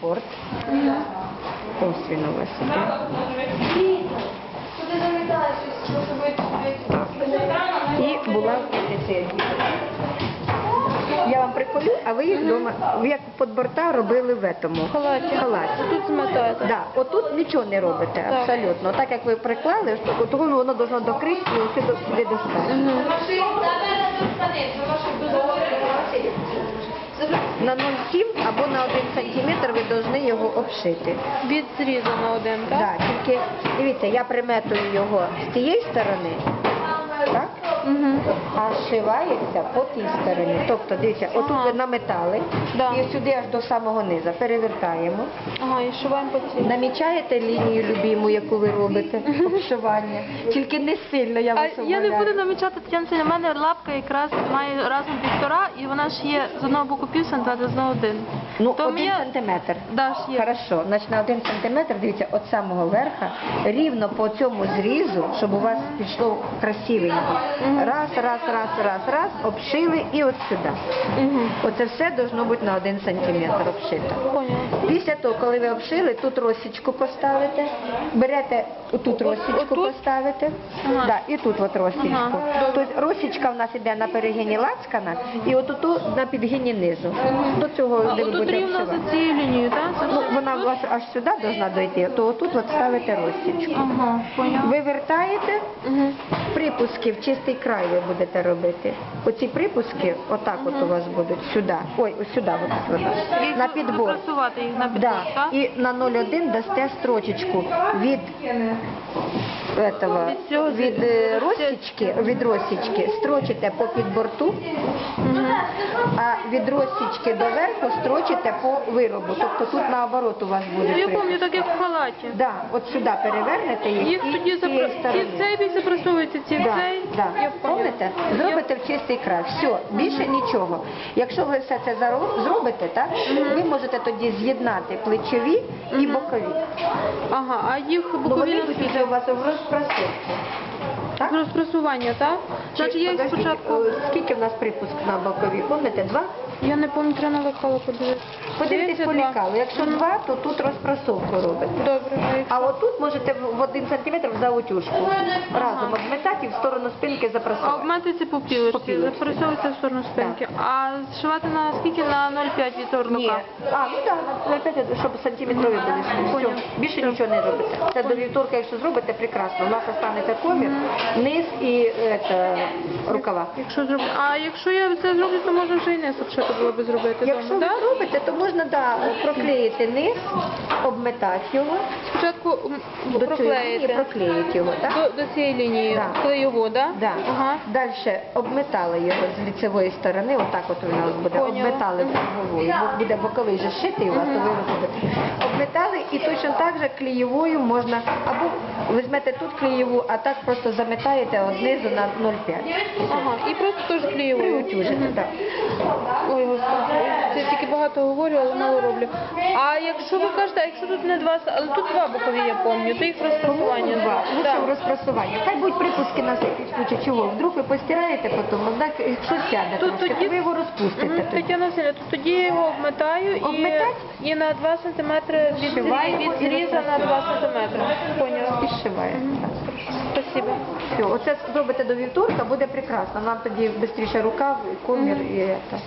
спорт. Ось він у іде. І була в Я вам приколю, а ви їх вдома, як подборта робили в этому. Халаті. Халаті. Тут змотаєте. Да, отут нічого не робите, Так. абсолютно. Так як ви приклали, от воно должно докрити і ось сюди, сюди достати. На 0,7 або на 1 сантиметр ви повинні його обшити. Від зрізу на один, так? Так, тільки дивіться, я приметую його з тієї сторони, так? Угу. а зшивається по тій стороні. Тобто, дивіться, отут Ага. ви наметали Да. і сюди аж до самого низа перевертаємо. Ага, і шиваємо по цій. Намічаєте лінію любиму, яку ви робите, обшивання. Тільки не сильно, я А вас я не умоляю. буду намічати Тетяна Сергіївна, У мене лапка якраз має разом півтора, і вона ж є з одного боку пів сантиметра, з одного один. Ну, То один мені- сантиметр. Да, ж є. Хорошо, значить на один сантиметр, дивіться, от самого верха, рівно по цьому зрізу, щоб у вас пішло красивенько. Раз, раз, раз, раз, раз, обшили і от сюди. Оце все должно бути на один сантиметр обшито. Після того, коли ви обшили, тут розсічку поставите, берете отут розсічку поставите, да, і тут от розсічку. Ага, Тобто розсічка в нас іде на перегині лацкана і отут на підгині низу. До цього де ви будете обшивати. лінією, так? Ну, вона у вас аж сюди должна дойти, то отут от ставите розсічку. Ви вертаєте, Угу. припуски в чистий край ви будете робити. Оці припуски, отак от у вас будуть сюди. Ой, ось сюди от от, На підбор. Просувати їх на підбор, Да. так? І на 0,1 дасте строчечку від этого, Від е, розсічки, від розсічки строчите по підборту, а від розсічки до верху строчите по виробу. Тобто тут наоборот у вас буде. Ну, я припуск. пам'ятаю, так як в халаті. Да, от сюди перевернете їх, Їх і тоді з цієї ці сторони. в цей бік запросовуються, ці в Да, цей. да. Я. Помните? Зробите в чистий край. Все, більше нічого. Якщо ви все це заро- зробите, так, ви можете тоді з'єднати плечові і бокові. Ага, а їх Бо бокові вони будуть вже у вас в розпросовці. Так? Розпросування, так? Значить, я їх Подождіть, спочатку... о, Скільки в нас припуск на бокові? Помните? Два? Я не пам'ятаю, на лекало подивитися. Подивитесь Здається, по два. лікалу. Якщо два, то тут розпросовку робите. Добре, а якщо- А отут можете в в один сантиметр в заутюжку. Разом обметати і в сторону спинки А запросовувати. обметується по пілочці, пілочці, запресовується в сторону спинки. А зшивати на скільки? На 0,5 від Ні. А, ну так, на опять, щоб сантиметрові були. Поняла. Більше нічого не робите. Це до вівторка, якщо зробите, прекрасно. У нас останеться комір, низ і это, рукава. Якщо зроб... А якщо я це зроблю, то можна вже і не обшити було би зробити Якщо дома, ви так? зробите, то можна да, проклеїти низ, обметати його, Спочатку м, до цієї лінії проклеїти проклеїти його. Так? до, до цієї лінії Да. клеєву, да? Да. Ага. Далі обметали його з ліцевої сторони, отак от у нас буде. Поняла. Обметали головою, бо буде боковий же шитий у вас, то ви робите. Обметали і точно так же клеєвою можна, або візьмете тут клеєву, а так просто заметаєте однизу на 0,5. Ага. І просто теж клеєвою. Приутюжите, так. Ой, господи, це тільки багато говорю, але мало роблю. А якщо ви кажете, а якщо тут не два, але тут два бокові, я пам'ятаю, то їх розпрацювання. Два. Розпрасування. Хай будуть припуски на всякий случай. Чого? Вдруг ви постираєте потім, а так, якщо сяде Тут трошки, тоді- то ви його розпустите. Мгм, тоді. Тетяна Васильівна, то тоді я його обметаю і, Обметать? і на 2 см від, Зшиваємо від і зріза на 2 см. Поняла. І. Спасибо. Все, оце зробите до вівторка, буде прекрасно. Нам тоді швидше рукав, комір і це.